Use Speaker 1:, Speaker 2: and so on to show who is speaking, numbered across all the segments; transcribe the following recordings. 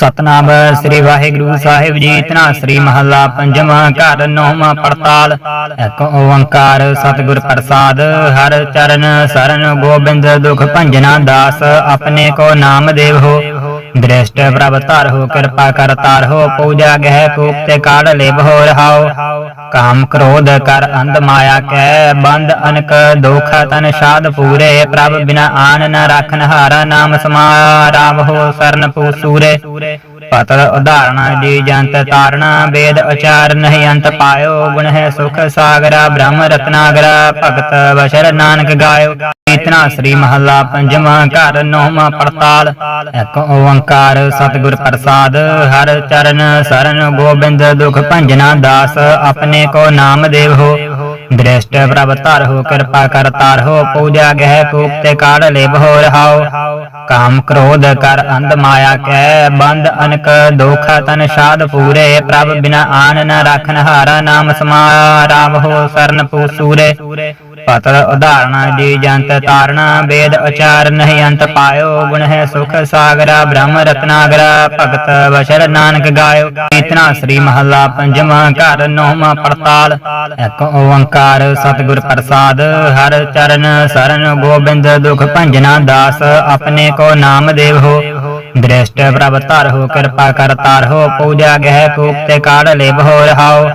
Speaker 1: ਸਤਨਾਮ ਸ੍ਰੀ ਵਾਹਿਗੁਰੂ ਸਾਹਿਬ ਜੀ ਤਨਾ ਸ੍ਰੀ ਮਹੱਲਾ ਪੰਜਵਾਂ ਘਰ ਨੌਵਾਂ ਪੜਤਾਲ। ਇੱਕ ਓੰਕਾਰ ਸਤਿਗੁਰ ਪ੍ਰਸਾਦ, ਹਰ ਚਰਨ ਸਰਨ ਗੋਬਿੰਦ ਦੁਖ ਭੰਜਨਾ ਦਾਸ, ਆਪਣੇ ਕੋ ਨਾਮ ਦੇਵ ਹੋ। ਦ੍ਰਿਸ਼ਟ ਪ੍ਰਭ ਧਰ ਹੋ, ਕਿਰਪਾ ਕਰ ਤਾਰ ਹੋ, ਪੂਜਾ ਗਹਿ ਕੂਪ ਤੇ ਕਾਲ ਲਿਬ ਹੋ ਰਹਾਓ। ਕਾਮ ਕ੍ਰੋਧ ਕਰ ਅੰਧ ਮਾਇਆ ਕੈ, ਬੰਦ ਅਨਕ ਦੁਖ ਤਨ ਸਾਧ ਪੂਰੇ। ਪ੍ਰਭ ਬਿਨਾ ਆਨ ਨ ਰਖਨ ਹਾਰਾ ਨਾਮ ਸਮਾਰਾਮ ਹੋ ਸਰਨ ਪੂਸੂਰੇ। ਪਤਰ ਉਦਾਹਰਣਾ ਜੀ ਜੰਤ ਤਾਰਣਾ ਵੇਦ ਉਚਾਰ ਨਹੀਂ ਅੰਤ ਪਾਇਓ ਗੁਣ ਹੈ ਸੁਖ ਸਾਗਰਾ ਬ੍ਰਹਮ ਰਤਨਾਗਰਾ ਭਗਤ ਵਸ਼ਰ ਨਾਨਕ ਗਾਇਓ। ਇਤਨਾ ਸ੍ਰੀ ਮਹੱਲਾ ਪੰਜਵਾਂ ਘਰ ਨੌਵਾਂ ਪੜਤਾਲ। ਇੱਕ ਓੰਕਾਰ ਸਤਿਗੁਰ ਪ੍ਰਸਾਦ ਹਰ ਚਰਨ ਸਰਨ ਗੋਬਿੰਦ ਦੁਖ ਭੰਜਨਾ ਦਾਸ ਆਪਣੇ ਕੋ ਨਾਮ ਦੇਵ। ਹੋ ਦ੍ਰਿਸ਼ਟ ਪ੍ਰਭ ਧਰ ਹੋ ਕਿਰਪਾ ਕਰ ਤਾਰ ਪੂਜਾ ਗਹਿ ਕੂਪ ਤੇ ਕਾੜ ਲਿਬ ਹੋ ਕਾਮ ਕ੍ਰੋਧ ਕਰ ਅੰਧ ਮਾਇਆ ਕੈ ਬੰਦ ਅਨਕ ਦੁਖ ਤਨ ਸਾਧ ਪੂਰੇ ਪ੍ਰਭ ਬਿਨਾ ਆਨ ਨ ਰਖਨ ਹਾਰਾ ਨਾਮ ਸਮਾਰਾਮ ਹੋ ਸਰਨ ਪੂਸੂਰੇ ਪਤਰ ਉਦਾਹਰਣਾ ਜੀ ਜੰਤ ਤਾਰਣਾ ਵੇਦ ਉਚਾਰ ਨਹੀਂ ਅੰਤ ਪਾਇਓ, ਗੁਣ ਹੈ ਸੁਖ ਸਾਗਰਾ, ਬ੍ਰਹਮ ਰਤਨਾਗਰਾ, ਭਗਤ ਵਸ਼ਰ ਨਾਨਕ ਗਾਇਓ। ਇਤਨਾ ਸ੍ਰੀ ਮਹੱਲਾ ਪੰਜਵਾਂ ਘਰ, ਨੌਵਾਂ ਪੜਤਾਲ। ਇੱਕ ਓੰਕਾਰ ਸਤਿਗੁਰ ਪ੍ਰਸਾਦ, ਹਰ ਚਰਨ ਸਰਨ ਗੋਬਿੰਦ ਦੁਖ ਭੰਜਨਾ ਦਾਸ, ਆਪਣੇ ਕੋ ਨਾਮ ਦੇਵ ਹੋ। ਦ੍ਰਿਸ਼ਟ ਪ੍ਰਭ ਧਰ ਹੋ, ਕਿਰਪਾ ਕਰ ਤਾਰ ਹੋ, ਪੂਜਾ ਗਹਿ ਕੂਪ ਤੇ ਕਾੜ ਲਿਬ ਹੋ ਰਹਾਓ।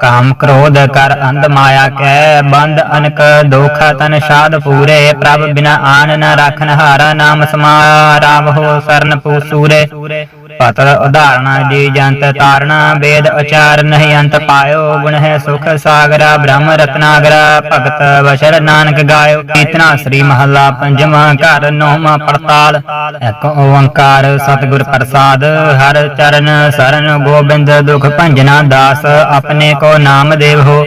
Speaker 1: ਕਾਮ ਕ੍ਰੋਧ ਕਰ ਅੰਧ ਮਾਇਆ ਕੈ, ਬੰਦ ਅਨਕ ਦੁਖ ਤਨ ਸਾਧ ਪੂਰੇ, ਪ੍ਰਭ ਬਿਨਾ ਆਨ ਨ ਰਖਨ ਹਾਰਾ, ਨਾਮ ਸਮਾਰਾਮ ਹੋ ਸਰਨ ਪੂਸੂਰੇ। ਪਤਰ ਉਦਾਹਰਣਾ ਜੀ ਜੰਤ ਤਾਰਣਾ, ਵੇਦ ਉਚਾਰ ਨਹੀਂ ਅੰਤ ਪਾਇਓ, ਗੁਣ ਹੈ ਸੁਖ ਸਾਗਰਾ, ਬ੍ਰਹਮ ਰਤਨਾਗਰਾ, ਭਗਤ ਵਸ਼ਰ ਨਾਨਕ ਗਾਇਓ। ਕੀਤਨਾ ਸ੍ਰੀ ਮਹੱਲਾ ਪੰਜਵਾਂ ਘਰ, ਨੌਵਾਂ ਪੜਤਾਲ। ਇੱਕ ਓੰਕਾਰ ਸਤਿਗੁਰ ਪ੍ਰਸਾਦ, ਹਰ ਚਰਨ ਸਰਨ ਗੋਬਿੰਦ ਦੁਖ ਭੰਜਨਾ ਦਾਸ, ਆਪਣੇ ਕੋ ਨਾਮ ਦੇਵ ਹੋ।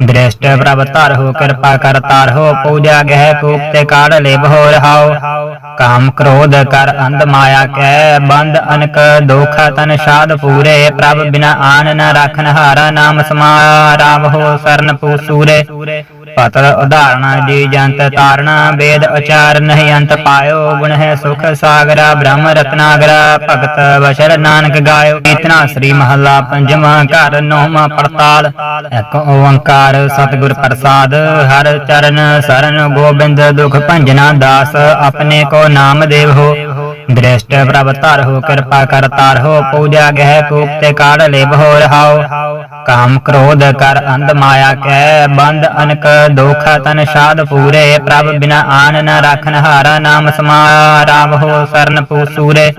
Speaker 1: ਦ੍ਰਿਸ਼ਟ ਪ੍ਰਭ ਧਰ ਹੋ ਕਿਰਪਾ ਕਰ ਤਾਰ ਪੂਜਾ ਗਹਿ ਕੂਪ ਤੇ ਕਾੜ ਲਿਬ ਹੋ ਕਾਮ ਕ੍ਰੋਧ ਕਰ ਅੰਧ ਮਾਇਆ ਕੈ ਬੰਦ ਅਨਕ ਦੁਖ ਤਨ ਸਾਧ ਪੂਰੇ ਪ੍ਰਭ ਬਿਨਾ ਆਨ ਨ ਰਖਨ ਹਾਰਾ ਨਾਮ ਸਮਾਰਾਮ ਹੋ ਸਰਨ ਪੂਸੂਰੇ ਪਤਰ ਉਦਾਹਰਣਾ ਜੀ ਜੰਤ ਤਾਰਣਾ ਵੇਦ ਉਚਾਰ ਨਹੀਂ ਅੰਤ ਪਾਇਓ ਗੁਣ ਹੈ ਸੁਖ ਸਾਗਰਾ ਬ੍ਰਹਮ ਰਤਨਾਗਰਾ ਭਗਤ ਵਸ਼ਰ ਨਾਨਕ ਗਾਇਓ ਇਤਨਾ ਸ੍ਰੀ ਮਹੱਲਾ ਪੰਜਵਾਂ ਘਰ ਨੌਵਾਂ ਪੜਤਾਲ ਇੱਕ ਓੰਕਾਰ ਸਤਿਗੁਰ ਪ੍ਰਸਾਦ ਹਰ ਚਰਨ ਸਰਨ ਗੋਬਿੰਦ ਦੁਖ ਭੰਜਨਾ ਦਾਸ ਆਪਣੇ ਕੋ ਨਾਮ ਦੇਵ ਹੋ। ਦ੍ਰਿਸ਼ਟ ਪ੍ਰਭ ਧਰ ਹੋ ਕਿਰਪਾ ਕਰ ਤਾਰ ਹੋ ਪੂਜਾ ਗਹਿ ਕੂਪ ਤੇ ਕਾੜ ਲਿਬ ਹੋ ਰਹਾਓ। ਕਾਮ ਕ੍ਰੋਧ ਕਰ ਅੰਧ ਮਾਇਆ ਕੈ ਬੰਦ ਅਨਕ ਦੁਖ ਤਨ ਸਾਧ ਪੂਰੇ ਪ੍ਰਭ ਬਿਨਾ ਆਨ ਨ ਰਖਨ ਹਾਰਾ ਨਾਮ ਸਮਾਰਾਮ ਹੋ ਸਰਨ ਪੂਸੂਰੇ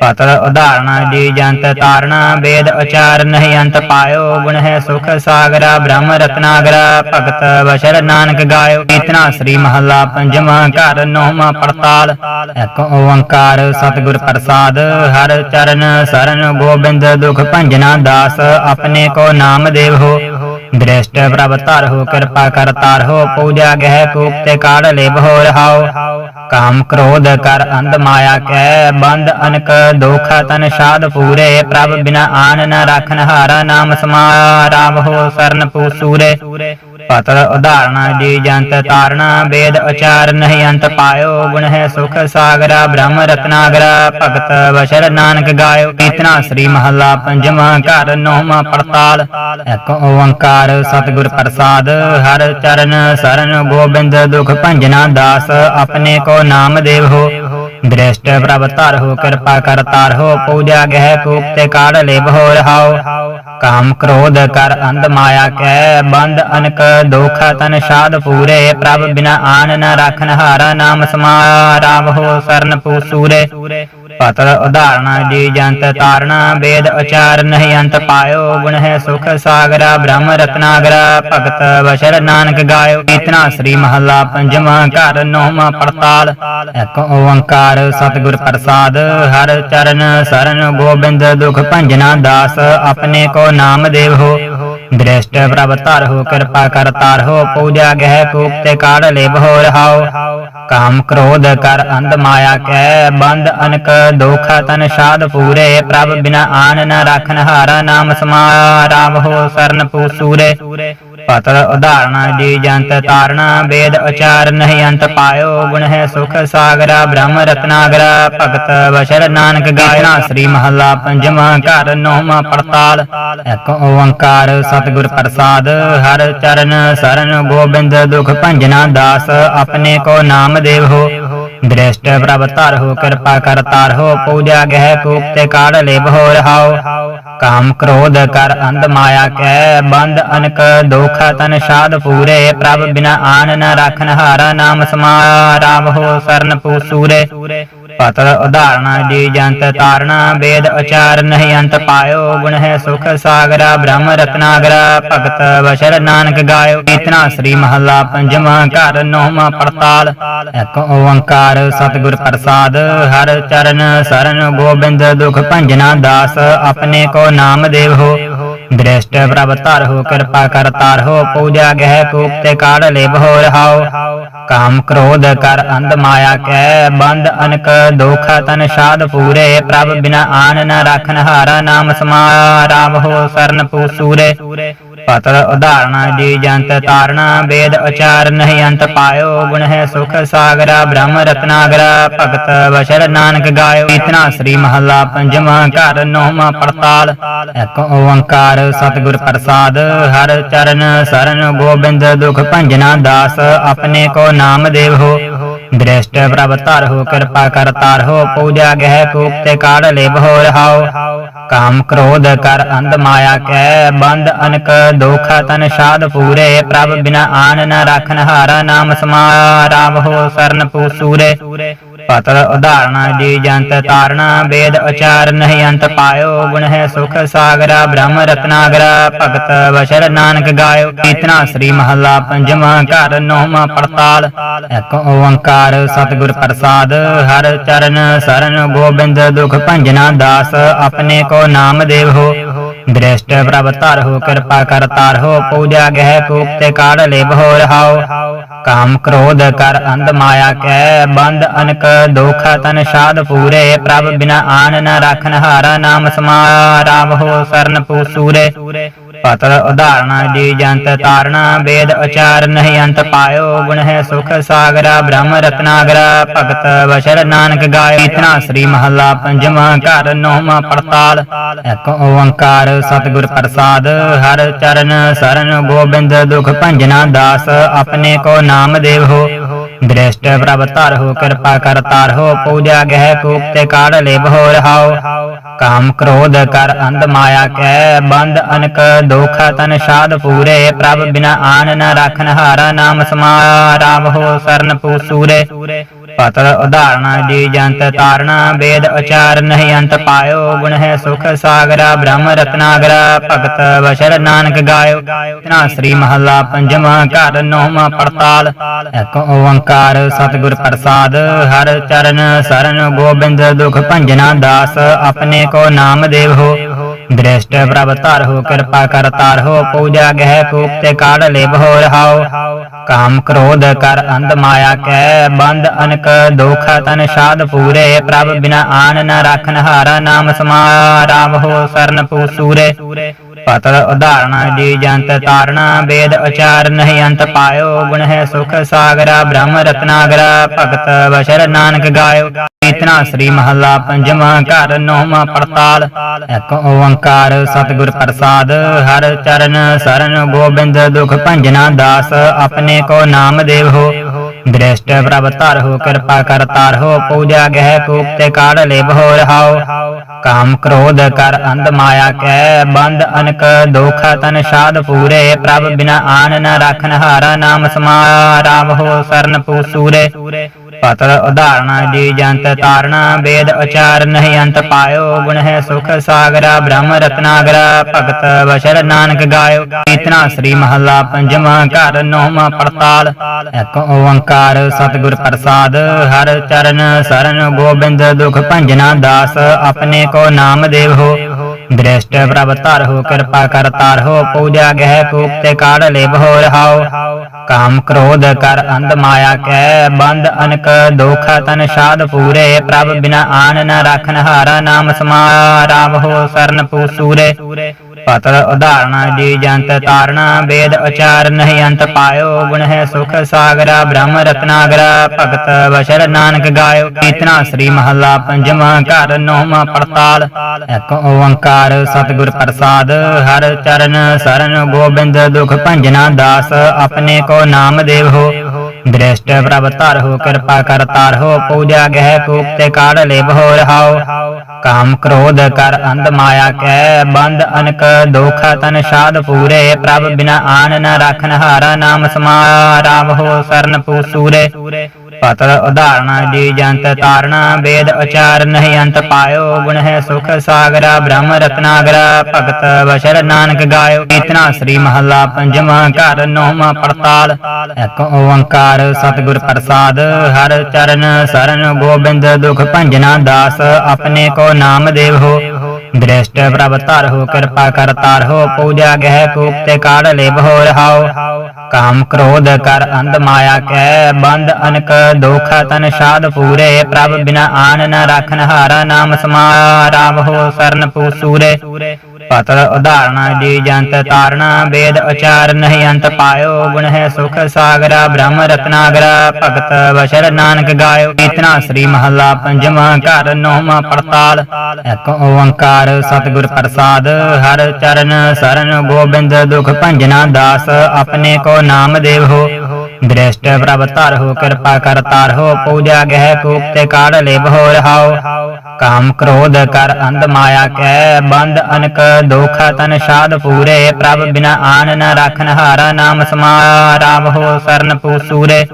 Speaker 1: ਪਤਰ ਉਦਾਹਰਣਾ ਜੀ ਜੰਤ ਤਾਰਣਾ ਵੇਦ ਉਚਾਰ ਨਹੀਂ ਅੰਤ ਪਾਇਓ ਗੁਣ ਹੈ ਸੁਖ ਸਾਗਰਾ ਬ੍ਰਹਮ ਰਤਨਾਗਰਾ ਭਗਤ ਵਸ਼ਰ ਨਾਨਕ ਗਾਇਓ ਇਤਨਾ ਸ੍ਰੀ ਮਹੱਲਾ ਪੰਜਵਾਂ ਘਰ ਨੌਵਾਂ ਪੜਤਾਲ। ਇੱਕ ਓੰਕਾਰ ਸਤਿਗੁਰ ਪ੍ਰਸਾਦ ਹਰ ਚਰਨ ਸਰਨ ਗੋਬਿੰਦ ਦੁਖ ਭੰਜਨਾ ਦਾਸ ਆਪਣੇ ਕੋ ਨਾਮ ਦੇਵ ਹੋ। ਦ੍ਰਿਸ਼ਟ ਪ੍ਰਭ ਧਰ ਹੋ ਕਿਰਪਾ ਕਰ ਤਾਰ ਹੋ ਪੂਜਾ ਗਹਿ ਕੂਪ ਤੇ ਕਾੜ ਲਿਬ ਹੋ ਰਹਾਓ। ਕਾਮ ਕ੍ਰੋਧ ਕਰ ਅੰਧ ਮਾਇਆ ਕੈ ਬੰਦ ਅਨਕ ਦੁਖ ਤਨ ਸਾਧ ਪੂਰੇ ਪ੍ਰਭ ਬਿਨਾ ਆਨ ਨ ਰਖਨ ਹਾਰਾ ਨਾਮ ਸਮਾਰਾਮ ਹੋ ਸਰਨ ਪੂਸੂਰੇ ਪਤਰ ਉਦਾਹਰਣਾ ਜੀ ਜੰਤ ਤਾਰਣਾ ਵੇਦ ਉਚਾਰ ਨਹੀਂ ਅੰਤ ਪਾਇਓ ਗੁਣ ਹੈ ਸੁਖ ਸਾਗਰਾ ਬ੍ਰਹਮ ਰਤਨਾਗਰਾ ਭਗਤ ਵਸ਼ਰ ਨਾਨਕ ਗਾਇਓ ਇਤਨਾ ਸ੍ਰੀ ਮਹੱਲਾ ਪੰਜਵਾਂ ਘਰ ਨੌਵਾਂ ਪੜਤਾਲ ਇੱਕ ਓੰਕਾਰ ਸਤਿਗੁਰ ਪ੍ਰਸਾਦ ਹਰ ਚਰਨ ਸਰਨ ਗੋਬਿੰਦ ਦੁਖ ਭੰਜਨਾ ਦਾਸ ਆਪਣੇ ਕੋ ਨਾਮ ਦੇਵ ਹੋ ਦ੍ਰਿਸ਼ਟ ਪ੍ਰਭ ਧਰ ਹੋ ਕਿਰਪਾ ਕਰ ਤਾਰ ਹੋ ਪੂਜਾ ਗਹਿ ਕੂਪ ਤੇ ਕਾੜ ਲਿਬ ਹੋ ਰਹਾਓ ਕਾਮ ਕ੍ਰੋਧ ਕਰ ਅੰਧ ਮਾਇਆ ਕੈ ਬੰਦ ਅਨਕ ਦੁਖ ਤਨ ਸਾਧ ਪੂਰੇ ਪ੍ਰਭ ਬਿਨਾ ਆਨ ਨ ਰਖਨ ਹਾਰਾ ਨਾਮ ਸਮਾਰਾਮ ਹੋ ਪਤਰ ਉਦਾਹਰਣਾ ਜੀ ਜੰਤ ਤਾਰਨਾ, ਵੇਦ ਉਚਾਰ ਨਹੀਂ ਅੰਤ ਪਾਇਓ, ਗੁਣ ਹੈ ਸੁਖ ਸਾਗਰਾ, ਬ੍ਰਹਮ ਰਤਨਾਗਰਾ, ਭਗਤ ਵਸ਼ਰ ਨਾਨਕ ਗਾਇਓ। ਇਤਨਾ ਸ੍ਰੀ ਮਹੱਲਾ ਪੰਜਵਾਂ ਘਰ, ਨੌਵਾਂ ਪੜਤਾਲ। ਇੱਕ ਓੰਕਾਰ ਸਤਿਗੁਰ ਪ੍ਰਸਾਦ, ਹਰ ਚਰਨ ਸਰਨ ਗੋਬਿੰਦ ਦੁਖ ਭੰਜਨਾ ਦਾਸ, ਆਪਣੇ ਕੋ ਨਾਮ ਦੇਵ ਹੋ। ਦ੍ਰਿਸ਼ਟ ਪ੍ਰਭ ਧਰ ਹੋ ਕਿਰਪਾ ਕਰ ਤਾਰ ਪੂਜਾ ਗਹਿ ਕੂਪ ਤੇ ਕਾੜ ਲਿਬ ਹੋ ਰਹਾਓ ਕਾਮ ਕ੍ਰੋਧ ਕਰ ਅੰਧ ਮਾਇਆ ਕੈ ਬੰਦ ਅਨਕ ਦੁਖ ਤਨ ਸਾਧ ਪੂਰੇ ਪ੍ਰਭ ਬਿਨਾ ਆਨ ਨ ਰਖਨ ਹਾਰਾ ਨਾਮ ਸਮਾਰਾਮ ਹੋ ਸਰਨ ਪੂਸੂਰੇ ਪਤਰ, ਉਦਾਹਰਣ ਜੀ ਜੰਤ ਤਾਰਨਾ ਵੇਦ, ਉਚਾਰ ਨਹੀਂ ਅੰਤ ਪਾਇਓ, ਗੁਣ ਹੈ ਸੁਖ, ਸਾਗਰਾ, ਬ੍ਰਹਮ, ਰਤਨਾਗਰਾ, ਭਗਤ, ਬਸ਼ਰ, ਨਾਨਕ, ਗਾਇਨਾ, ਸ੍ਰੀ ਮਹੱਲਾ, ਪੰਜਵਾਂ ਘਰ, ਨੌਵਾਂ ਪੜਤਾਲ। ਇੱਕ ਓੰਕਾਰ, ਸਤਿਗੁਰ ਪ੍ਰਸਾਦ, ਹਰ ਚਰਨ, ਸਰਨ, ਗੋਬਿੰਦ, ਦੁਖ ਭੰਜਨਾ, ਦਾਸ, ਆਪਣੇ ਕੋ ਨਾਮ ਦੇਵ ਹੋ। ਦ੍ਰਿਸ਼ਟ ਪ੍ਰਭ ਧਰ ਕਿਰਪਾ ਕਰ ਤਾਰ ਪੂਜਾ ਗਹਿ ਕੂਪ ਤੇ ਕਾੜ ਲਿਬ ਹੋ ਕਾਮ ਕ੍ਰੋਧ ਕਰ ਅੰਧ ਮਾਇਆ ਕੈ, ਬੰਦ ਅਨਕ ਦੋਖ ਤਨ ਸਾਧ ਪੂਰੇ। ਪ੍ਰਭ ਬਿਨਾ ਆਨ ਨ ਰਖਨ ਹਾਰਾ ਨਾਮ ਸਮਾਰਾਮ ਹੋ ਸਰਨ ਪੂਸੂਰੇ। ਪਤਰ ਉਦਾਹਰਣ ਜੀ ਜੰਤ ਤਾਰਨਾ, ਵੇਦ ਉਚਾਰ ਨਹੀਂ ਅੰਤ ਪਾਇਓ, ਗੁਣ ਹੈ ਸੁਖ ਸਾਗਰਾ, ਬ੍ਰਹਮ ਰਤਨਾਗਰਾ, ਭਗਤ ਵਸ਼ਰ ਨਾਨਕ ਗਾਇਓ। ਇਤਨਾ ਸ੍ਰੀ ਮਹੱਲਾ ਪੰਜਵਾਂ ਘਰ, ਨੌਵਾਂ ਪੜਤਾਲ। ਇੱਕ ਓੰਕਾਰ ਸਤਿਗੁਰ ਪ੍ਰਸਾਦ, ਹਰ ਚਰਨ ਸਰਨ ਗੋਬਿੰਦ ਦੁਖ ਭੰਜਨਾ ਦਾਸ, ਆਪਣੇ ਕੋ ਨਾਮ ਦੇਵ ਹੋ। ਦ੍ਰਿਸ਼ਟ ਪ੍ਰਭ ਧਰ ਕਿਰਪਾ ਕਰ ਤਾਰ ਹੋ ਪੂਜਾ ਗਹਿ ਕੂਪ ਤੇ ਕਾੜ ਲਿਬ ਹੋ ਰਹਾਓ ਕਾਮ ਕ੍ਰੋਧ ਕਰ ਅੰਧ ਮਾਇਆ ਕੈ ਬੰਦ ਅਨਕ ਦੋਖ ਤਨ ਸਾਧ ਪੂਰੇ ਪ੍ਰਭ ਬਿਨਾ ਆਨ ਨ ਰਖਨ ਹਾਰਾ ਨਾਮ ਸਮਾਰਾਮ ਹੋ ਸਰਨ ਪੂਸੂਰੇ ਪਤਰ ਉਦਾਹਰਣ ਜੀ ਜੰਤ ਤਾਰਣਾ ਵੇਦ ਉਚਾਰ ਨਹੀਂ ਅੰਤ ਪਾਇਓ ਗੁਣ ਹੈ ਸੁਖ ਸਾਗਰਾ ਬ੍ਰਹਮ ਰਤਨਾਗਰਾ ਭਗਤ ਵਸ਼ਰ ਨਾਨਕ ਗਾਇਓ ਇਤਨਾ ਸ੍ਰੀ ਮਹੱਲਾ ਪੰਜਵਾਂ ਘਰ ਨੌਵਾਂ ਪੜਤਾਲ ਇੱਕ ਓੰਕਾਰ ਸਤਿਗੁਰ ਪ੍ਰਸਾਦ, ਹਰ ਚਰਨ ਸਰਨ ਗੋਬਿੰਦ ਦੁਖ ਭੰਜਨਾ ਦਾਸ, ਆਪਣੇ ਕੋ ਨਾਮ ਦੇਵ ਹੋ। ਦ੍ਰਿਸ਼ਟ ਪ੍ਰਭ ਧਾਰੋ ਕਿਰਪਾ ਕਰ ਤਾਰ ਪੂਜਾ ਗਹਿ ਕੂਪ ਤੇ ਕਾੜ ਲਿਬ ਹੋ ਰਹਾਓ। ਕਾਮ ਕ੍ਰੋਧ ਕਰ ਅੰਧ ਮਾਇਆ ਕੈ, ਬੰਦ ਅਨਕ ਦੋਖ ਤਨ ਸਾਧ ਪੂਰੇ। ਪ੍ਰਭ ਬਿਨਾ ਆਨ ਨ ਰਖਨ ਹਾਰਾ ਨਾਮ ਸਮਾਰਾਮ ਹੋ ਸਰਨ ਪੂਸੂਰੇ। ਪਤਰ ਉਦਾਹਰਣ, ਜੀ ਜੰਤ ਤਾਰਨਾ ਵੇਦ ਉਚਾਰ ਨਹੀਂ ਅੰਤ ਪਾਇਓ, ਗੁਣ ਹੈ ਸੁਖ ਸਾਗਰਾ, ਬ੍ਰਹਮ ਰਤਨਾਗਰਾ, ਭਗਤ ਵਸ਼ਰ ਨਾਨਕ ਗਾਇਓ ਇਤਨਾ ਸ੍ਰੀ ਮਹੱਲਾ ਪੰਜਵਾਂ ਘਰ, ਨੌਵਾਂ ਪੜਤਾਲ, ਇੱਕ ਓੰਕਾਰ ਸਤਿਗੁਰ ਪ੍ਰਸਾਦ, ਹਰ ਚਰਨ ਸਰਨ ਗੋਬਿੰਦ ਦੁਖ ਭੰਜਨਾ ਦਾਸ, ਆਪਣੇ ਕੋ ਨਾਮ ਦੇਵ ਹੋ, ਦ੍ਰਿਸ਼ਟ ਪ੍ਰਭ ਧਰ ਹੋ, ਕਿਰਪਾ ਕਰ ਤਾਰ ਹੋ, ਪੂਜਾ ਗਹਿ ਕੂਪ ਤੇ ਕਾੜ ਲਿਬ ਹੋ ਰਹਾਓ, ਕਾਮ ਕ੍ਰੋਧ ਕਰ ਅੰਧ ਮਾਇਆ ਕੈ, ਬੰਦ ਅਨਕ ਦੁਖ ਤਨ ਸਾਧ ਪੂਰੇ ਪ੍ਰਭ ਬਿਨਾ ਆਨ ਨ ਰਖਨ ਹਾਰਾ ਨਾਮ ਸਮਾਰਾਮ ਹੋ ਸਰਨ ਪੂਸੂਰੇ ਪਤਰ ਉਦਾਹਰਣ ਜੀ ਜੰਤ ਤਾਰਣਾ ਵੇਦ ਉਚਾਰ ਨਹੀਂ ਅੰਤ ਪਾਇਓ ਗੁਣ ਹੈ ਸੁਖ ਸਾਗਰਾ ਬ੍ਰਹਮ ਰਤਨਾਗਰਾ ਭਗਤ ਵਸ਼ਰ ਨਾਨਕ ਗਾਇਓ ਇਤਨਾ ਸ੍ਰੀ ਮਹੱਲਾ ਪੰਜਵਾਂ ਘਰ ਨੌਵਾਂ ਪੜਤਾਲ ਇੱਕ ਓੰਕਾਰ ਸਤਿਗੁਰ ਪ੍ਰਸਾਦ ਹਰ ਚਰਨ ਸਰਨ ਗੋਬਿੰਦ ਦੁਖ ਭੰਜਨਾ ਦਾਸ ਆਪਣੇ ਕੋ ਨਾਮ ਦੇਵ ਹੋ ਦ੍ਰਿਸ਼ਟ ਪ੍ਰਭ ਧਰ ਕਿਰਪਾ ਕਰ ਤਾਰ ਪੂਜਾ ਗਹਿ ਕੂਪ ਤੇ ਕਾੜ ਲਿਬ ਹੋ ਰਹਾਓ ਕਾਮ ਕ੍ਰੋਧ ਕਰ ਅੰਧ ਮਾਇਆ ਕੈ ਬੰਦ ਅਨਕ ਦੋਖ ਤਨ ਸਾਧ ਪੂਰੇ ਪ੍ਰਭ ਬਿਨਾ ਆਨ ਨ ਰਖਨ ਹਾਰਾ ਨਾਮ ਸਮਾਰਾਮ ਹੋ ਸਰਨ ਪੂਸੂਰੇ ਪਤਰ ਉਦਾਹਰਣ ਜੀ ਜੰਤ ਤਾਰਨਾ ਵੇਦ ਉਚਾਰ ਨਹੀਂ ਅੰਤ ਪਾਇਓ, ਗੁਣ ਹੈ ਸੁਖ ਸਾਗਰਾ, ਬ੍ਰਹਮ ਰਤਨਾਗਰਾ, ਭਗਤ ਬਸ਼ਰ ਨਾਨਕ ਗਾਇਓ। ਇਤਨਾ ਸ੍ਰੀ ਮਹੱਲਾ ਪੰਜਵਾਂ ਘਰ ਨੌਵਾਂ ਪੜਤਾਲ। ਇੱਕ ਓੰਕਾਰ ਸਤਿਗੁਰ ਪ੍ਰਸਾਦ, ਹਰ ਚਰਨ ਸਰਨ ਗੋਬਿੰਦ ਦੁਖ ਭੰਜਨਾ ਦਾਸ, ਆਪਣੇ ਕੋ ਨਾਮ ਦੇਵ ਹੋ। ਦ੍ਰਿਸ਼ਟ ਪ੍ਰਭ ਧਰ ਹੋ, ਕਿਰਪਾ ਕਰ ਤਾਰ ਹੋ, ਪੂਜਾ ਗਹਿ ਕੂਪ ਤੇ ਕਾੜ ਲਿਬ ਹੋ ਰਹਾਓ ਕਾਮ ਕ੍ਰੋਧ ਕਰ ਅੰਧ ਮਾਇਆ ਕੈ, ਬੰਦ ਅਨਕ ਦੋਖ ਤਨ ਸਾਧ ਪੂਰੇ। ਪ੍ਰਭ ਬਿਨਾ ਆਨ ਨ ਰਖਨ ਹਾਰਾ ਨਾਮ ਸਮਾਰਾਮ ਹੋ ਸਰਨ ਪੂਸੂਰੇ। ਪਤਰ ਉਦਾਹਰਣ ਜੀ ਜੰਤ ਤਾਰਣਾ ਵੇਦ ਉਚਾਰ ਨਹੀਂ ਅੰਤ ਪਾਇਓ। ਗੁਣ ਹੈ ਸੁਖ ਸਾਗਰਾ, ਬ੍ਰਹਮ ਰਤਨਾਗਰਾ, ਭਗਤ ਵਸ਼ਰ ਨਾਨਕ ਗਾਇਓ। ਇਤਨਾ ਸ੍ਰੀ ਮਹੱਲਾ ਪੰਜਵਾਂ ਘਰ ਨੌਵਾਂ ਪੜਤਾਲ। ਇੱਕ ਓੰਕਾਰ ਸਤਿਗੁਰ ਪ੍ਰਸਾਦ, ਹਰ ਚਰਨ ਸਰਨ ਗੋਬਿੰਦ ਦੁਖ ਭੰਜਨਾ ਦਾਸ, ਆਪਣੇ ਕੋ ਨਾਮ ਦੇਵ ਹੋ। ਦ੍ਰਿਸ਼ਟ ਪ੍ਰਭ ਧਰ ਹੋ, ਕਿਰਪਾ ਕਰ ਤਾਰ ਹੋ, ਪੂਜਾ ਗਹਿ ਕੂਪ ਤੇ ਕਾੜ ਲਿਬ ਹੋ ਰਹਾਓ। ਕਾਮ ਕ੍ਰੋਧ ਕਰ ਅੰਧ ਮਾਇਆ ਕੈ, ਬੰਦ ਅਨਕ ਦੋਖ ਤਨ ਸਾਧ ਪੂਰੇ। ਪ੍ਰਭ ਬਿਨਾ ਆਨ ਨ ਰਖਨ ਹਾਰਾ ਨਾਮ ਸਮਾਰਾਮ ਹੋ ਸਰਨ ਪੂਸੂਰੇ ਪਤਰ ਉਦਾਹਰਣ, ਜੀ ਜੰਤ ਤਾਰਣਾ, ਵੇਦ ਉਚਾਰ ਨਹੀਂ ਅੰਤ ਪਾਇਓ, ਗੁਣ ਹੈ ਸੁਖ ਸਾਗਰਾ, ਬ੍ਰਹਮ ਰਤਨਾਗਰਾ, ਭਗਤ ਵਸ਼ਰ ਨਾਨਕ ਗਾਇਓ। ਇਤਨਾ ਸ੍ਰੀ ਮਹੱਲਾ ਪੰਜਵਾਂ ਘਰ, ਨੌਵਾਂ ਪੜਤਾਲ। ਇੱਕ ਓੰਕਾਰ ਸਤਿਗੁਰ ਪ੍ਰਸਾਦ, ਹਰ ਚਰਨ ਸਰਨ ਗੋਬਿੰਦ ਦੁਖ ਭੰਜਨਾ ਦਾਸ, ਆਪਣੇ ਕੋ ਨਾਮ ਦੇਵ ਹੋ। ਦ੍ਰਿਸ਼ਟ ਪ੍ਰਭ ਧਰ ਹੋ, ਕਿਰਪਾ ਕਰ ਤਾਰ ਹੋ, ਪੂਜਾ ਗਹਿ ਕੂਪ ਤੇ ਕਾੜ ਲਿਬ ਹੋ ਰਹਾਓ। ਕਾਮ ਕ੍ਰੋਧ ਕਰ ਅੰਧ ਮਾਇਆ ਕੈ, ਬੰਦ ਅਨਕ ਦੋਖ ਤਨ ਸਾਧ ਪੂਰੇ, ਪ੍ਰਭ ਬਿਨਾ ਆਨ ਨ ਰਖਨ ਹਾਰਾ ਨਾਮ ਸਮਾਰਾਮ ਹੋ ਸਰਨ ਪੂਸੂਰੇ। ਪਤਰ ਉਦਾਹਰਣਾ ਜੀ ਜੰਤ ਤਾਰਣਾ ਵੇਦ ਉਚਾਰ ਨਹੀਂ ਅੰਤ ਪਾਇਓ, ਗੁਣ ਹੈ ਸੁਖ ਸਾਗਰਾ, ਬ੍ਰਹਮ ਰਤਨਾਗਰਾ, ਭਗਤ ਵਸ਼ਰ ਨਾਨਕ ਗਾਇਓ। ਕੀਤਨਾ ਸ੍ਰੀ ਮਹੱਲਾ ਪੰਜਵਾਂ ਘਰ, ਨੌਵਾਂ ਪੜਤਾਲ। ਇੱਕ ਓੰਕਾਰ ਸਤਿਗੁਰ ਪ੍ਰਸਾਦ, ਹਰ ਚਰਨ ਸਰਨ ਗੋਬਿੰਦ ਦੁਖ ਭੰਜਨਾ ਦਾਸ, ਆਪਣੇ ਕੋ ਨਾਮ ਦੇਵ ਹੋ। ਦ੍ਰਿਸ਼ਟ ਪ੍ਰਭ ਧਰ ਹੋ ਕਿਰਪਾ ਕਰ ਤਾਰ ਪੂਜਾ ਗਹਿ ਕੂਪ ਤੇ ਕਾੜ ਲਿਵ ਹੋ ਕਾਮ ਕ੍ਰੋਧ ਕਰ ਅੰਧ ਮਾਇਆ ਕੈ ਬੰਦ ਅਨਕ ਦੋਖ ਤਨ ਸਾਧ ਪੂਰੇ ਪ੍ਰਭ ਬਿਨਾ ਆਨ ਨ ਰਖਨ ਹਾਰਾ ਨਾਮ ਸਮਾਰਾਵ ਹੋ ਸਰਨ ਪੂਸੂਰੇ ਪਤਰ ਉਦਾਹਰਣਾ, ਜੀ ਜੰਤ ਤਾਰਨਾ ਵੇਦ ਉਚਾਰ ਨਹੀਂ ਅੰਤ ਪਾਇਓ, ਗੁਣ ਹੈ ਸੁਖ ਸਾਗਰਾ, ਬ੍ਰਹਮ ਰਤਨਾਗਰਾ, ਭਗਤ ਬਸ਼ਰ ਨਾਨਕ ਗਾਇਓ। ਕੀਰਤਨਾ ਸ੍ਰੀ ਮਹੱਲਾ ਪੰਜਵਾਂ ਘਰ, ਨੌਵਾਂ ਪੜਤਾਲ। ਇੱਕ ਓੰਕਾਰ ਸਤਿਗੁਰ ਪ੍ਰਸਾਦ, ਹਰ ਚਰਨ ਸਰਨ, ਗੋਬਿੰਦ ਦੁਖ ਭੰਜਨਾ ਦਾਸ, ਆਪਣੇ ਕੋ ਨਾਮ ਦੇਵ ਹੋ। ਦ੍ਰਿਸ਼ਟ ਪ੍ਰਭ ਧਰ ਕਿਰਪਾ ਕਰ ਤਾਰ ਪੂਜਾ ਗਹਿ ਕੂਪ ਤੇ ਕਾੜ ਲਿਵ ਹੋ ਕਾਮ ਕ੍ਰੋਧ ਕਰ ਅੰਧ ਮਾਇਆ ਕੈ ਬੰਦ ਅਨਕ ਦੋਖ ਤਨ ਸਾਧ ਪੂਰੇ ਪ੍ਰਭ ਬਿਨਾ ਆਨ ਨ ਰਖਨ ਹਾਰਾ ਨਾਮ ਸਮਾਰਾਵ ਹੋ ਸਰਨ ਪੂਸੂਰੇ ਪਤਰ ਉਦਾਹਰਣਾ ਜੀ ਜੰਤ ਤਾਰਨਾ ਵੇਦ ਉਚਾਰ ਨਹੀਂ ਅੰਤ ਪਾਇਓ, ਗੁਣ ਹੈ ਸੁਖ ਸਾਗਰਾ, ਬ੍ਰਹਮ ਰਤਨਾਗਰਾ, ਭਗਤ ਵਸ਼ਰ ਨਾਨਕ ਗਾਇਓ। ਕੀਰਤਨਾ ਸ੍ਰੀ ਮਹੱਲਾ ਪੰਜਵਾਂ ਘਰ, ਨੌਵਾਂ ਪੜਤਾਲ। ਇੱਕ ਓੰਕਾਰ ਸਤਿਗੁਰ ਪ੍ਰਸਾਦ, ਹਰ ਚਰਨ ਸਰਨ ਗੋਬਿੰਦ ਦੁਖ ਭੰਜਨਾ ਦਾਸ, ਆਪਣੇ ਕੋ ਨਾਮ ਦੇਵ ਹੋ। ਦ੍ਰਿਸ਼ਟ ਪ੍ਰਭ ਧਰ ਕਿਰਪਾ ਕਰ ਤਾਰ ਹੋ ਪੂਜਾ ਗਹਿ ਕੂਪ ਤੇ ਕਾੜ ਲਿਵ ਹੋ ਕਾਮ ਕ੍ਰੋਧ ਕਰ ਅੰਧ ਮਾਇਆ ਕੈ, ਬੰਦ ਅਨਕ ਦੋਖ ਤਨ ਸਾਧ ਪੂਰੇ। ਪ੍ਰਭ ਬਿਨਾ ਆਨ ਨ ਰਖਨ ਹਾਰਾ ਨਾਮ ਸਮਾਰਾਵ ਹੋ ਸਰਨ ਪੂਸੂਰੇ।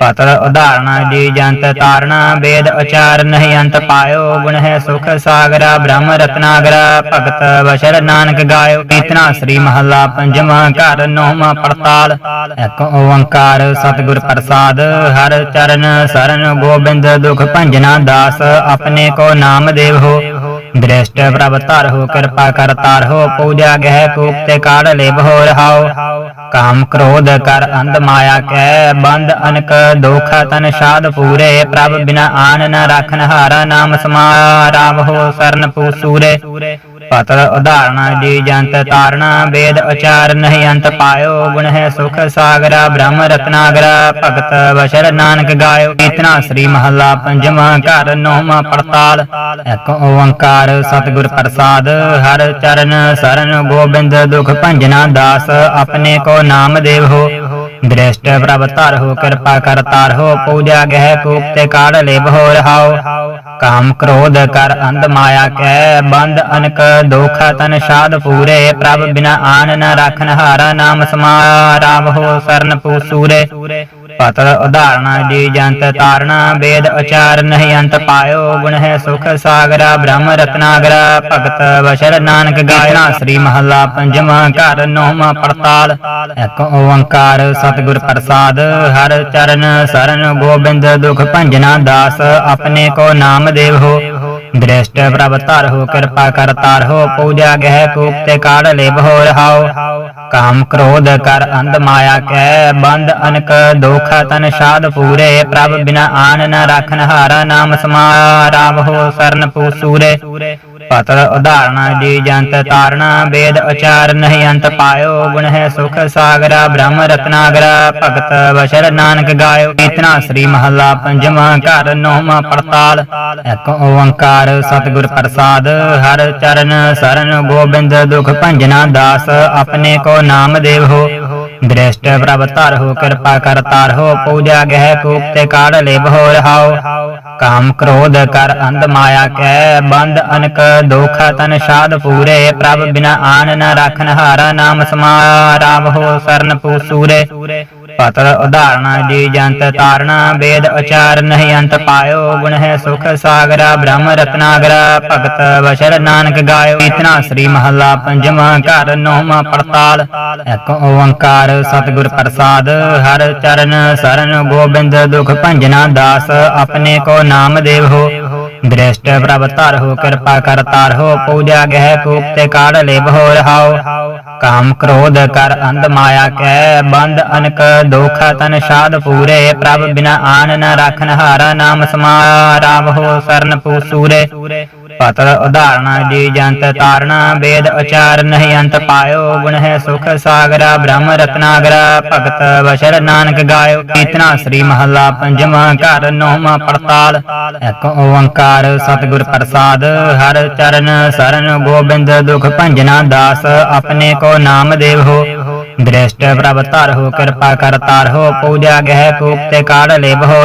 Speaker 1: ਪਤਰ ਉਦਾਹਰਣਾ ਜੀ ਜੰਤ ਤਾਰਣਾ ਵੇਦ ਉਚਾਰ ਨਹੀਂ ਅੰਤ ਪਾਇਓ। ਗੁਣ ਹੈ ਸੁਖ ਸਾਗਰਾ, ਬ੍ਰਹਮ ਰਤਨਾਗਰਾ। ਭਗਤ ਵਸ਼ਰ ਨਾਨਕ ਗਾਇਓ। ਕੀਰਤਨਾ ਸ੍ਰੀ ਮਹੱਲਾ ਪੰਜਵਾਂ ਘਰ ਨੌਵਾਂ ਪੜਤਾਲ। ਇੱਕ ਓੰਕਾਰ ਸਤਿਗੁਰ ਪ੍ਰਸਾਦ, ਹਰ ਚਰਨ ਸਰਨ ਗੋਬਿੰਦ ਦੁਖ ਭੰਜਨਾ ਦਾਸ, ਆਪਣੇ ਕੋ ਨਾਮ ਦੇਵ ਹੋ। ਦ੍ਰਿਸ਼ਟ ਪ੍ਰਭ ਧਰ ਹੋ, ਕਿਰਪਾ ਕਰ ਤਾਰ ਹੋ, ਪੂਜਾ ਗਹਿ ਕੂਪ ਤੇ ਕਾੜ ਲਿਵ ਹੋ ਰਹਾਓ। ਕਾਮ ਕ੍ਰੋਧ ਕਰ ਅੰਧ ਮਾਇਆ ਕੈ, ਬੰਦ ਅਨਕ ਦੋਖ ਤਨ ਸਾਧ ਪੂਰੇ, ਪ੍ਰਭ ਬਿਨਾ ਆਨ ਨ ਰਖਨ ਹਾਰਾ ਨਾਮ ਸਮਾਰਾਵ ਹੋ ਸਰਨ ਪੂਸੂਰੇ। ਪਤਰ ਉਦਾਹਰਣਾ ਜੀ ਜੰਤ ਤਾਰਨਾ, ਵੇਦ ਉਚਾਰ ਨਹੀਂ ਅੰਤ ਪਾਇਓ, ਗੁਣ ਹੈ ਸੁਖ ਸਾਗਰਾ, ਬ੍ਰਹਮ ਰਤਨਾਗਰਾ, ਭਗਤ ਵਸ਼ਰ ਨਾਨਕ ਗਾਇਓ। ਕੀਰਤਨਾ ਸ੍ਰੀ ਮਹੱਲਾ ਪੰਜਵਾਂ ਘਰ, ਨੌਵਾਂ ਪੜਤਾਲ। ਇੱਕ ਓੰਕਾਰ ਸਤਿਗੁਰ ਪ੍ਰਸਾਦ, ਹਰ ਚਰਨ ਸਰਨ ਗੋਬਿੰਦ ਦੁਖ ਭੰਜਨਾ ਦਾਸ, ਆਪਣੇ ਕੋ ਨਾਮ ਦੇਵ ਹੋ। ਦ੍ਰਿਸ਼ਟ ਪ੍ਰਭ ਧਰ ਹੋ, ਕਿਰਪਾ ਕਰ ਤਾਰ ਪੂਜਾ ਗਹਿ ਕੂਪ ਤੇ ਕਾੜ ਲਿਵ ਹੋ ਰਹਾਓ। ਕਾਮ ਕ੍ਰੋਧ ਕਰ ਅੰਧ ਮਾਇਆ ਕੈ, ਬੰਦ ਅਨਕ ਦੋਖ ਤਨ ਸਾਧ ਪੂਰੇ ਪ੍ਰਭ ਬਿਨਾ ਆਨ ਨ ਰਖਨ ਹਾਰਾ ਨਾਮ ਸਮਾਰਾਵ ਹੋ ਸਰਨ ਪੂਸੂਰੇ ਪਤਰ ਉਦਾਹਰਣਾ ਜੀ ਜੰਤ ਤਾਰਨਾ, ਵੇਦ ਉਚਾਰ ਨਹੀਂ ਅੰਤ ਪਾਇਓ, ਗੁਣ ਹੈ ਸੁਖ ਸਾਗਰਾ, ਬ੍ਰਹਮ ਰਤਨਾਗਰਾ, ਭਗਤ ਵਸ਼ਰ ਨਾਨਕ ਗਾਇਨਾ, ਸ੍ਰੀ ਮਹੱਲਾ ਪੰਜਵਾਂ ਘਰ, ਨੌਵਾਂ ਪੜਤਾਲ। ਇੱਕ ਓੰਕਾਰ ਸਤਿਗੁਰ ਪ੍ਰਸਾਦ, ਹਰ ਚਰਨ ਸਰਨ ਗੋਬਿੰਦ ਦੁਖ ਭੰਜਨਾ ਦਾਸ, ਆਪਣੇ ਕੋ ਨਾਮ ਦੇਵ ਹੋ। ਦ੍ਰਿਸ਼ਟ ਪ੍ਰਭ ਧਾਰੋ ਕਿਰਪਾ ਕਰ ਤਾਰ ਹੋ, ਪੂਜਾ ਗਹਿ ਕੂਪ ਤੇ ਕਾੜ ਲਿਵ ਹੋ ਰਹਾਓ। ਕਾਮ ਕ੍ਰੋਧ ਕਰ ਅੰਧ ਮਾਇਆ ਕੈ, ਬੰਦ ਅਨਕ ਦੋਖ ਤਨ ਸਾਧ ਪੂਰੇ ਪ੍ਰਭ ਬਿਨਾ ਆਨ ਨ ਰਖਨ ਹਾਰਾ ਨਾਮ ਸਮਾਰਾਵ ਹੋ ਸਰਨ ਪੂਸੂਰੇ ਪਤਰ ਉਦਾਹਰਣਾ ਜੀ ਜੰਤ ਤਾਰਨਾ ਵੇਦ ਉਚਾਰ ਨਹੀਂ ਅੰਤ ਪਾਇਓ, ਗੁਣ ਹੈ ਸੁਖ ਸਾਗਰਾ, ਬ੍ਰਹਮ ਰਤਨਾਗਰਾ, ਭਗਤ ਵਸ਼ਰ ਨਾਨਕ ਗਾਇਓ। ਕੀਰਤਨਾ ਸ੍ਰੀ ਮਹੱਲਾ ਪੰਜਵਾਂ ਘਰ, ਨੌਵਾਂ ਪੜਤਾਲ। ਇੱਕ ਓੰਕਾਰ ਸਤਿਗੁਰ ਪ੍ਰਸਾਦ, ਹਰ ਚਰਨ ਸਰਨ ਗੋਬਿੰਦ ਦੁਖ ਭੰਜਨਾ ਦਾਸ, ਆਪਣੇ ਕੋ ਨਾਮ ਦੇਵ ਹੋ। ਦ੍ਰਿਸ਼ਟ ਪ੍ਰਭ ਧਰ ਹੋ, ਕਿਰਪਾ ਕਰ ਤਾਰ ਹੋ, ਪੂਜਾ ਗਹਿ ਕੂਪ ਤੇ ਕਾੜ ਲਿਵ ਹੋ ਰਹਾਓ। ਕਾਮ ਕ੍ਰੋਧ ਕਰ ਅੰਧ ਮਾਇਆ ਕੈ, ਬੰਦ ਅਨਕ ਦੁਖ ਤਨ ਸਾਧ ਪੂਰੇ ਪ੍ਰਭ ਬਿਨਾ ਆਨ ਨ ਰਖਨ ਹਾਰਾ ਨਾਮ ਸਮਾਰਾਵ ਹੋ ਸਰਨ ਪੂਸੂਰੇ ਪਤਰ ਉਦਾਹਰਣਾ ਜੀ ਜੰਤ ਤਾਰਣਾ ਵੇਦ ਉਚਾਰ ਨਹੀਂ ਅੰਤ ਪਾਇਓ ਗੁਣ ਹੈ ਸੁਖ ਸਾਗਰਾ ਬ੍ਰਹਮ ਰਤਨਾਗਰਾ ਭਗਤ ਵਸ਼ਰ ਨਾਨਕ ਗਾਇਓ ਕੀਰਤਨਾ ਸ੍ਰੀ ਮਹੱਲਾ ਪੰਜਵਾਂ ਘਰ ਨੌਵਾਂ ਪੜਤਾਲ ਇੱਕ ਓੰਕਾਰ ਸਤਿਗੁਰ ਪ੍ਰਸਾਦ ਹਰ ਚਰਨ ਸਰਨ ਗੋਬਿੰਦ ਦੁਖ ਭੰਜਨਾ ਦਾਸ ਆਪਣੇ ਕੋ ਨਾਮ ਦੇਵ ਹੋ ਦ੍ਰਿਸ਼ਟ ਪ੍ਰਭ ਧਰ ਕਿਰਪਾ ਕਰ ਤਾਰ ਪੂਜਾ ਗਹਿ ਕੂਪ ਤੇ ਕਾੜ ਲਿਵ ਹੋ ਕਾਮ ਕ੍ਰੋਧ ਕਰ ਅੰਧ ਮਾਇਆ ਕੈ ਬੰਦ ਅਨਕ ਦੋਖ ਤਨ ਸਾਧ ਪੂਰੇ ਪ੍ਰਭ ਬਿਨਾ ਆਨ ਨ ਰਖਨ ਹਾਰਾ ਨਾਮ ਸਮਾਰਾਵ ਹੋ ਸਰਨ ਪੂਸੂਰੇ ਪਤ ਉਦਾਹਰਣਾ ਜੀ ਜੰਤ ਤਾਰਣਾ ਵੇਦ ਉਚਾਰ ਨਹੀਂ ਅੰਤ ਪਾਇਓ ਗੁਣ ਹੈ ਸੁਖ ਸਾਗਰਾ ਬ੍ਰਹਮ ਰਤਨਾਗਰਾ ਭਗਤ ਵਸ਼ਰ ਨਾਨਕ ਗਾਇਓ ਕੀਰਤਨਾ ਸ੍ਰੀ ਮਹੱਲਾ ਪੰਜਵਾਂ ਘਰ ਨੌਵਾਂ ਪੜਤਾਲ। ਇੱਕ ਓੰਕਾਰ ਸਤਿਗੁਰ ਪ੍ਰਸਾਦ ਹਰ ਚਰਨ ਸਰਨ ਗੋਬਿੰਦ ਦੁਖ ਭੰਜਨਾ ਦਾਸ ਆਪਣੇ ਕੋ ਨਾਮ ਦੇਵ ਹੋ। ਦ੍ਰਿਸ਼ਟ ਪ੍ਰਭ ਧਰ ਹੋ ਕਿਰਪਾ ਕਰ ਤਾਰ ਪੂਜਾ ਗਹਿ ਕੂਪ ਤੇ ਕਾੜ ਲਿਬ ਹੋ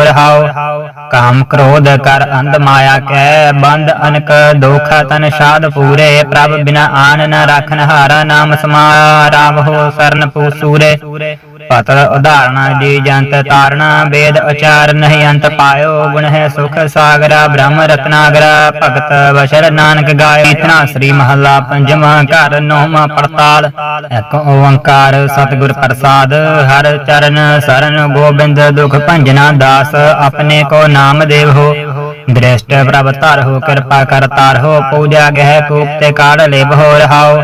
Speaker 1: ਕਾਮ ਕ੍ਰੋਧ ਕਰ ਅੰਧ ਮਾਇਆ ਕੈ ਬੰਦ ਅਨਕ ਦੁਖ ਤਨ ਸਾਧ ਪੂਰੇ ਪ੍ਰਭ ਬਿਨਾ ਆਨ ਨ ਰਖਨ ਹਾਰਾ ਨਾਮ ਸਮਾਰਾਮ ਹੋ ਸਰਨ ਪੂਸੂਰੇ ਪਤ ਉਦਾਹਰਣਾ ਜੀ ਜੰਤ ਤਾਰਣਾ ਵੇਦ ਉਚਾਰ ਨਹੀਂ ਅੰਤ ਪਾਇਓ ਗੁਣ ਹੈ ਸੁਖ ਸਾਗਰਾ ਬ੍ਰਹਮ ਰਤਨਾਗਰਾ ਭਗਤ ਵਸ਼ਰ ਨਾਨਕ ਗਾਇਓ ਇਤਨਾ ਸ੍ਰੀ ਮਹੱਲਾ ਪੰਜਵਾਂ ਘਰ ਨੌਵਾਂ ਪੜਤਾਲ ਇੱਕ ਓੰਕਾਰ ਸਤਿਗੁਰ ਪ੍ਰਸਾਦ ਹਰ ਚਰਨ ਸਰਨ ਗੋਬਿੰਦ ਦੁਖ ਭੰਜਨਾ ਦਾਸ ਆਪਣੇ ਕੋ ਨਾਮ ਦੇਵ ਹੋ। ਦ੍ਰਿਸ਼ਟ ਪ੍ਰਭ ਧਰ ਹੋ ਕਿਰਪਾ ਕਰ ਤਾਰ ਹੋ ਪੂਜਾ ਗਹਿ ਕੂਪ ਤੇ ਕਾੜ ਲਿਬ ਹੋ ਰਹਾਓ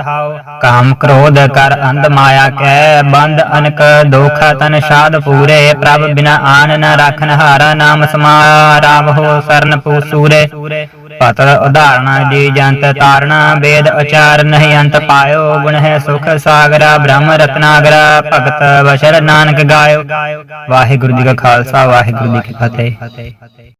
Speaker 1: ਕਾਮ ਕ੍ਰੋਧ ਕਰ ਅੰਧ ਮਾਇਆ ਕੈ ਬੰਦ ਅਨਕ ਦੁਖ ਤਨ ਸਾਧ ਪੂਰੇ ਪ੍ਰਭ ਬਿਨਾ ਆਨ ਨ ਰਖਨ ਹਾਰਾ ਨਾਮ ਸਮਾਰਾਮ ਹੋ ਸਰਨ ਪੂਸੂਰੇ ਪਤ ਉਦਾਹਰਣਾ ਜੀ ਜੰਤ ਤਾਰਣਾ ਵੇਦ ਉਚਾਰ ਨਹੀਂ ਅੰਤ ਪਾਇਓ ਗੁਣ ਹੈ ਸੁਖ ਸਾਗਰਾ ਬ੍ਰਹਮ ਰਤਨਾਗਰਾ ਭਗਤ ਵਸ਼ਰ ਨਾਨਕ ਗਾਇਓ ਵਾਹਿਗੁਰੂ ਜੀ ਕਾ ਖਾਲਸਾ ਵਾਹਿਗੁਰੂ ਜੀ ਕੀ ਫਤਿਹ